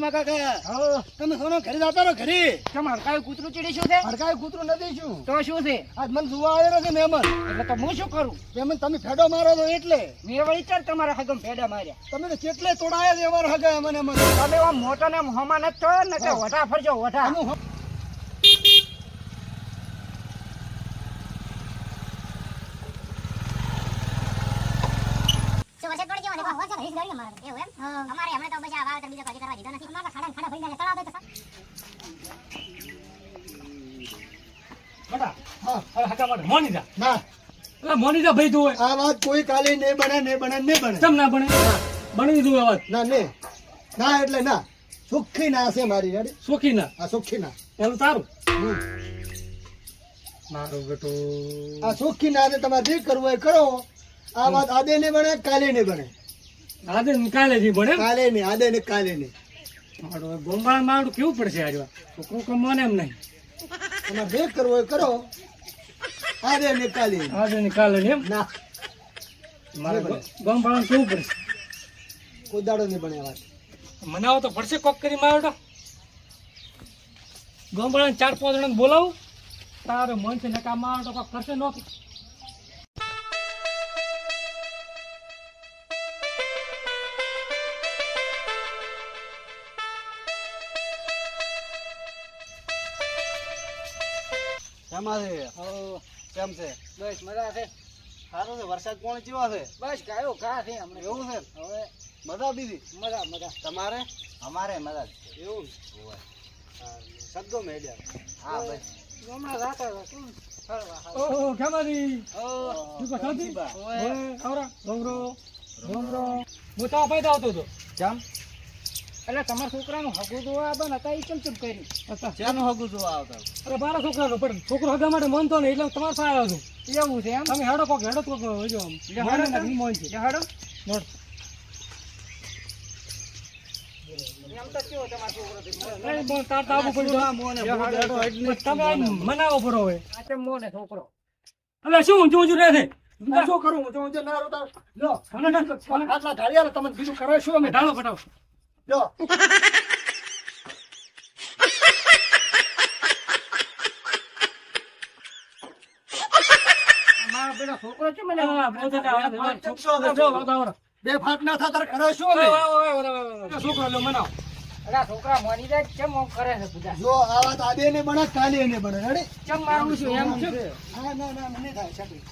રમા કાકા તમે સોનો ઘરે જતા રહો ઘરે? કેમ હડકાયું કૂતરું ચીડી શું છે? હડકાયું કૂતરું નથી શું? તો શું છે? આજ મને જોવા આવેલો છે મહેમાન એટલે તો હું શું કરું? મહેમાન તમે ફેડો મારો તો એટલે. મેં વળી ચાર તમારા હગમ ફેડા માર્યા. તમે તો કેટલે તોડાયા છે અમારા હગા મને મને. તમે આમ મોટા ને હોમાં નથી થયો ને કે વટા ફરજો ગળી અમારે એવું એમ? અમારે હમણાં બીજો કદી કરવા દીધો નથી અમારે ખાડા ખાડા ભરી જાય દે તો બટા હા. હાકા માટે મોની જા. ના. એટલે મોની જા ભાઈ તું આ વાત કોઈ કાલે નહીં બને નહીં બને નહીં બને. કેમ ના બને? બની દીધું આ વાત. ના ને. ના એટલે ના. સુખી ના છે મારી યાર સુખી ના. આ સુખી ના. પેલું તારું. મારું બેટું. આ સુખી ના તમારે જે કરવું હોય કરો. આ વાત આદે નહીં બને કાલે ને બને. આદે નિકાલે જી બને કાલે નહીં આદે નહીં કાલે નહીં ગોંબાળ મારું કેવું પડશે આજે છોકરું કમાને એમ નહીં. તમે બે કરવો એ કરો. આજે નિકાલી. આજે નિકાલે એમ? ના. મારે ગોંબાળા કેવું પડશે? કોઈ દાડો નહીં બને વાત મનાવો તો પડશે કોક કરી મારો ગોંબાળા ચાર પાંચ જણા બોલાવું. તારે મન છે નકા મારો તો કોક કરશે નોકી છે કેમ છે? બસ મજા છે. સારું છે? વરસાદ કોણ જીવા છે? બસ ગાયો ઘા છે હમણાં. એવું છે? હવે મજા બીજી મજા મજા. તમારે? અમારે મજા એવું શબ્દો મેળ્યા. હા બસ. હમણાં રાતા. ઓહો ખેમારી ઓ શું કહો શાંતિ? ઓય, આવરા. ડોંગરો ડોંગરો. હું તો અપાઈ આવતો હતો. કેમ? એટલે તમારા છોકરાનું હગું જોવા આવે ને અત્યારે ચમ ચમ કર્યું. શેનું હગું જોવા આવતા અરે મારા છોકરાનો પણ છોકરો હગા માટે મન તો ને એટલે તમારે પાસે આવ્યો છું. એવું છે એમ? તમે હેડો કોક હેડો કોક હજો આમ. મોને છે. હાડો. નોટ તમે મનાવો પડો હવે. આ તે મોને છોકરો. એટલે શું ઊંચું રહે છે? શું કરું? હું જો ના રોતા લો. બીજું કરાવીશું અમે ઢાળો પટાવો છોકરો છે મને? જો. બે ફાટ ના કરો શું. છોકરો લો મનાવો. છોકરા મોની જાય કેમ કરે છે બધા? જો આ વાત આદે ને બને કાલે ને બને રેડી કેમ મારું છું એમ છે હા ના ના મને થાય છકડી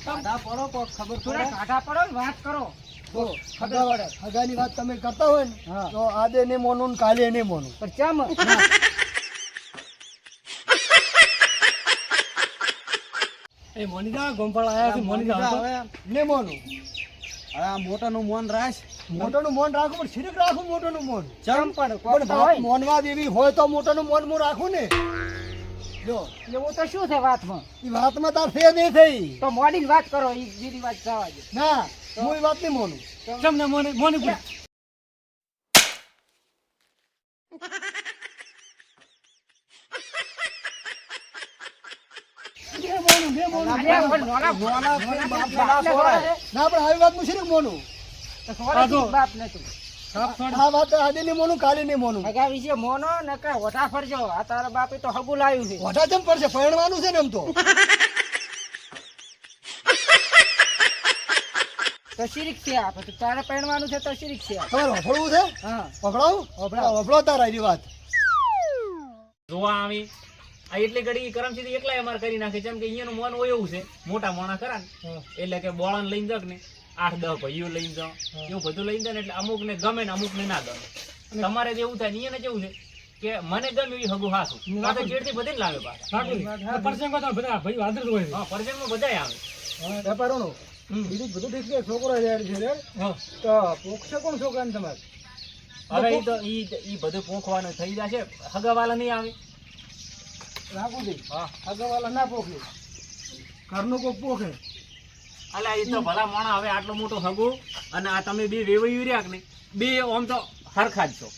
કાઢા પડો ખબર થોડા પડે કાઢા પડો વાત કરો. હગાની વાત તમે કરતા હોય ને તો આદે ને મોનું કાલે ને મોનું. પણ કેમ એ મોનિકા ગોમપાળ આયા છે મોનિકા ને મોનું. હવે આ મોટાનું મોન રાખ. મોટાનું મોન રાખું પણ સિરક રાખું મોટોનું મોન. ચમ. પણ પણ. મોનવા દેવી હોય તો મોટાનું મોન હું રાખું ને? જો. એવું તો શું છે વાતમાં? એ વાતમાં તાર ફેર નહીં થઈ. તો મોડી વાત કરો ઈ બીજી વાત જવા દે. ના. હું વાત નહીં મોનું. તમને ને મોની મોની પૂછ. બે મોનું ના કઈ વટા ફરજો. આ તારા બાપે તો હગું લાવ્યું છે. વઢા ચમ પડશે પરણવાનું છે ને એમ તો. તો છે આપણે તો તારે પહેરવાનું છે તો છે તમારે વફળવું છે? હા. વફળાવું વફળો તાર આવી વાત. જોવા આવી. આ એટલી ઘડી કરમસીથી એકલાય અમારે કરી નાખે. જેમ કે અહીંયાનું મન હોય એવું છે. મોટા મોણા ખરા ને. એટલે કે બોળાને લઈને જાવ ને. આઠ દસ ભાઈઓ લઈને જાઓ. એવું બધું લઈને જાય ને એટલે અમુક ને ગમે ને અમુક ને ના ગમે તમારે એવું થાય ને અહીંયા કેવું છે કે મને ગમે એ હગું હાસું પાછા. ચેડથી બધે લાવે પાછા. તો બધા ભાઈ હાજર હોય છે. હા બધાય આવે. વેપારોનું. બીજું બધું ઠીક છે છોકરો છે રે. તો પોખશે કોણ છોકરાને તમારે? હવે એ તો ઈ ઈ બધું પોખવાનું થઈ જશે હગાવાલા નહીં આવે. રાખુજી હા. હગાવાલા ના પોખે. ઘરનું કોઈ પોખે. અલા એ તો ભલા મોણા હવે આટલો મોટો હગો અને આ તમે બે વેવાયું રહ્યા કે નહીં? બે આમ તો હરખા જ છો.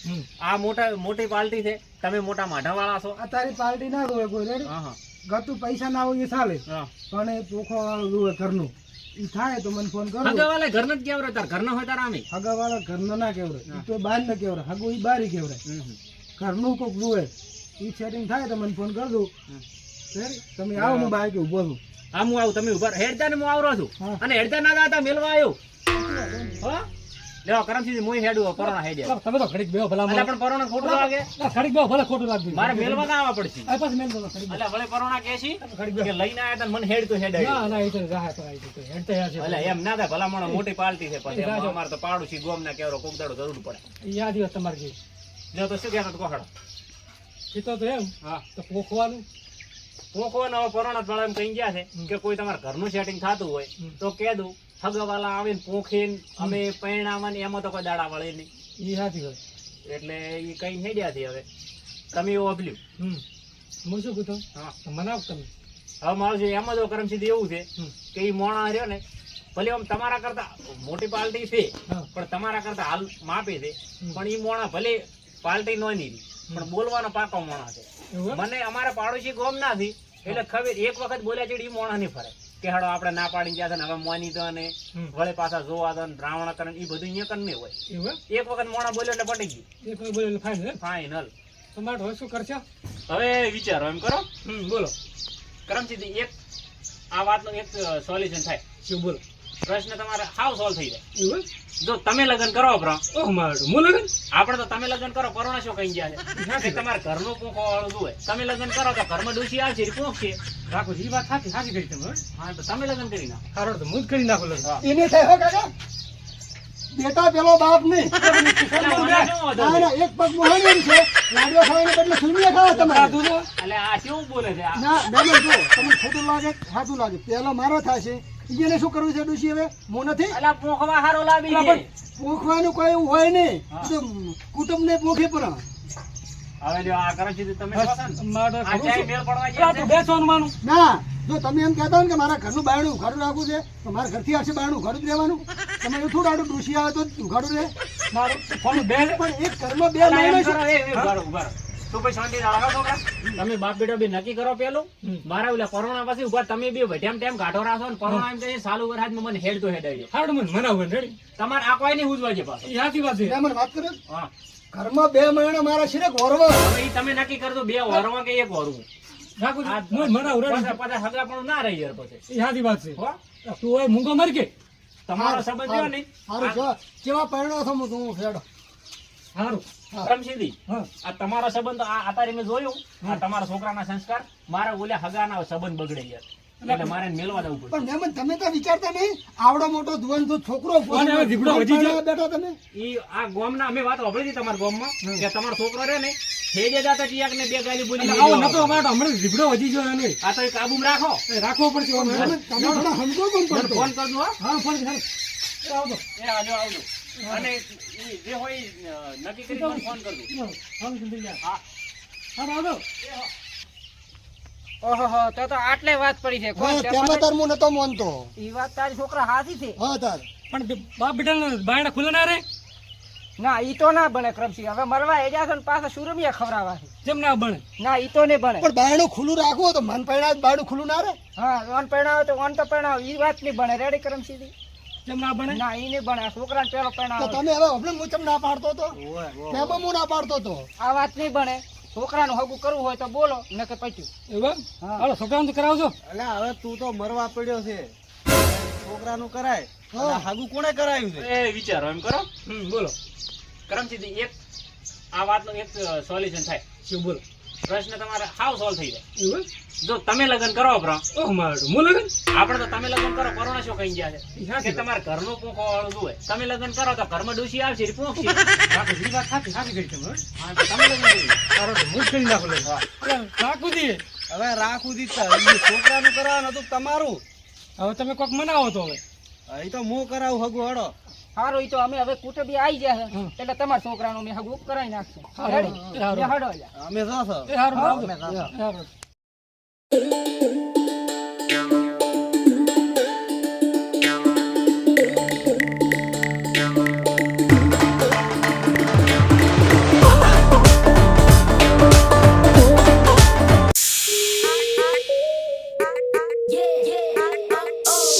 આ મોટા મોટી પાર્ટી છે. તમે મોટા માઢાવાળા છો. અત્યારે તારી પાર્ટી ના જોવે કોઈ રેડી? હા હા. ગતું પૈસા ના હોય એ ચાલે. પણ એ પોખો વાળું જોવે ઘરનું. ઈ થાય તો મને ફોન કરો. હગાવાલા ઘર જ કેવરે તાર ઘરનો હોય તાર આમે. હગાવાલા ઘર ન ના કેવરે. ઈ તો બહાર ના કેવરે. હગો ઈ બારી કેવડે ઘરનું કોક જુએ. ઈ સેટિંગ થાય તો મને ફોન કરજો? તમે આવો હું બાઈક ઊભો છું. હા હું આવું તમે ઊભા. હેડતા ને હું આવરો છું. અને હેડતા ના દાતા મેલવા આવ્યો. હો? લેવો કરમસિંહ મોય હેડું પરોણા હેડે. તમે તો ઘડીક બેહો ભલા એટલે પણ પરોણા ખોટું લાગે? ઘડીક બેહો ભલે ખોટું લાગતું મારે મેલવા ના આવવા પડશે. આ પાછું મેલ દો એટલે ભલે પરોણા કે છે કે લઈને આયા તા મને હેડ તો હેડ ના ના એ તો રાહે તો આવી તો હેડ તો છે. એટલે એમ ના થાય ભલા માણસ મોટી પાર્ટી છે પછી. અમારે તો પાડું છે ગોમ ના કેવરો કોક દાડો જરૂર પડે. યાદ દિવસ તમારે જે. જો તો શું કહેતો કોહડો એ તો એમ. હા. તો પોખવાનું. પોખવાનો હવે પરોણા વાળા એમ કહી ગયા છે કે કોઈ તમારે ઘરનું સેટિંગ થતું હોય તો કહે દઉં. હગાવાલા આવીને પોખીને અમે પરિણામાં એમાં તો કોઈ દાડા વળે નહીં. એ સાચી વાત. એટલે એ કઈ હેડ્યા છે હવે. તમે એવું અભલ્યું હમ. હું શું કીધું? હા. મનાવ તમે. હવે મારું જે એમાં જો કરમસિદ્ધિ એવું છે કે એ મોણા રહ્યો ને ભલે આમ તમારા કરતા મોટી પાર્ટી છે પણ તમારા કરતા હાલ માપે છે. પણ એ મોણા ભલે પાર્ટી નો નહીં પણ બોલવાનો પાકો મોણા છે. મને અમારા પાડોશી ગોમ નથી એટલે ખબર એક વખત બોલ્યા છે ઈ મોણા નહીં ફરે. કે હાડો આપણે ના પાડી ગયા ને હવે મોની તો ને વળે પાછા જોવા ને રાવણ કરે એ બધું અહીંયા કન નહીં હોય એક વખત મોણા બોલ્યો એટલે પટી ગયું. એક વખત કોઈ બોલે ફાઇન એમ? ફાઇનલ તમારે હવે શું કરશો? હવે વિચારો એમ કરો. બોલો. કરમસિદ્ધિ એક આ વાતનું એક સોલ્યુશન થાય. શું બોલો? પ્રશ્ન તમારે હાવ સોલ્વ થઈ જાય. જો તમે લગ્ન કરો બ્રો ઓહ મારું. હું લગ્ન? આપણે તો તમે લગ્ન કરો પરોણા શું કહી ગયા છે? કે તમારે ઘરનું પૂંખો વાળું જોવે તમે લગ્ન કરો તો ઘરમાં ડૂસી આવશે પોખ છે. રાખો એ વાત સાચી સાચી કરી તમે હા. તો તમે લગ્ન કરી નાખો. ખરો તો હું જ કરી નાખો લગ્ન. એને થાય હો કાકા. બેટા પેલો બાપ નહીં. એક પગ મોહન છે. લાડવા ખાવાને બદલે સુરમિયા ખાવા તમારે. એટલે આ શું બોલે છે? ના બેન જો તમને ખોટું લાગે સાચું લાગે. પેલો મારો થાય છે. એને શું કરવું છે ડોશી હવે? મો નથી? અલા પોખવા હારો લાવી છે. પોખવાનું કોઈ હોય નહીં. તો કુટુંબ ને પોખે પણ. હવે જો આ કરો છે તો તમે કહો છો આ ચાય મેળ પડવા જાય તું છે. બેસવાનું માનું. ના જો તમે એમ કહેતા હોય કે મારા ઘરનું બાયણું ઉઘાડું રાખવું છે તો મારા ઘરથી આવશે બાયણું ઉઘાડું જ રહેવાનું. તમે એવું થોડું આડું આવે તો ઉઘાડું રહે. મારું ફોન બે પણ એક ઘરમાં બે મહિના તમે બાપ બેટા બે નક્કી કરો પેલું. મારા ઓલા પરોણા પછી ઊભા તમે બે વઢ્યામ ટેમ ગાંઠો રાખો ને પરોણા એમ કહે સાલું વરસાદમાં મને હેડ તો હેડ આવી હાડ મને મનાવ રેડી. તમારે આ કોઈ નહીં ઉજવા છે પાછું. સાચી વાત છે. મને વાત કરો. હા. ઘરમાં બે મહિના મારા છે ગોરવા. હવે તમે નક્કી કરજો બે વરવા કે એક વરવું ના રહી યાર પછી. સાચી વાત છે. તું હોય મૂંગો મર કે તમારો સંબંધ ને કેવા પરિણામ પરિણો છો હું તું ફેડો. સારું આ તમારો સંબંધ આ આતારી મેં જોયું. આ તમારા છોકરાના સંસ્કાર. મારા ઓલા હગાના સંબંધ બગડે યાર એટલે મારે એને જવું પડે પણ મેમન તમે તો વિચારતા નહીં. આવડો મોટો ધુવન તો છોકરો કોને વધી ગયો? બેઠા તમે. ઈ આ ગામના અમે વાત સાંભળી હતી તમારા ગામમાં કે તમારો છોકરો રહે ને હેજે જાતા ટિયાક ને બે ગાલી બોલી આવો નતો અમારે હમણાં દીપડો વધી ગયો એને આ તો કાબુ રાખો. રાખવો પડશે તમે થોડા સમજો પણ ફોન કરજો હા. ફોન કર. આવજો એ આવજો આવજો. અને જે હોય નક્કી કરી મને ફોન કરજો. ફોન કરી હા. હા આવજો ઓહો તો તો આટલે વાત પડી છે. કોણ તેમાં તાર હું નતો માનતો. ઈ વાત તારી છોકરા હાથી છે. હા તાર. પણ બાપ બેટા બાયણા ખુલ્લા ના રે? ના ઈ તો ના બને ક્રમશી. હવે મરવા એજા છે ને પાછા સુરમિયા ખવડાવવા છે. જેમ ના બને. ના ઈ તો નહીં બને. પણ બાયણું ખુલ્લું રાખવું તો મન પૈણા બાયણું ખુલ્લું ના રહે હા ઓન પરણાવે તો ઓન તો પરણાવે. ઈ વાત નહીં બને. રેડી કરમશી ના ના ઈ બને પેલો તો તમે હવે આપણે હું ચમ ના પાડતો તો? તેમાં હું ના પાડતો તો? આ વાત નહીં બને છોકરાનું હગું કરવું હોય તો બોલો નકર પચ્યું. એવું હાલો છોકરાઓને તો કરાવજો. એટલે હવે તું તો મરવા પડ્યો છે. છોકરાનું કરાય. હાગુ કોણે કરાયું છે? એ વિચારો એમ કરો. બોલો. કરમસિદ્ધિ એક આ વાતનું એક સોલ્યુશન થાય. શું બોલો? પ્રશ્ન તમારે હાવ સોલ્વ થઈ જાય. જો તમે લગ્ન કરો બ્રો ઓહ મારું. હું લગ્ન? આપણે તો તમે લગ્ન કરો પરોણા શું કહી ગયા છે. કે તમારે ઘરનું પૂંખો વાળું જોવે તમે લગ્ન કરો તો ઘરમાં ડૂસી આવશે ઈ પૂંખશે રાખો વાત સાચી સાચી કરી તમે તો તમે લગ્ન કરો. તો હું કરી નાખો લગન. અરે, રાખું જી હવે રાખું છોકરાનું કરાવવાનું હતું તમારું. હવે તમે કોક મનાવો તો હવે. એ તો હું કરાવું હગું હડો. સારું ઈ તો અમે હવે કુટુંબી આવી જાય એટલે તમારા છોકરાનો મેં હગું કરાવી નાખશું. હારું? હારું. અમે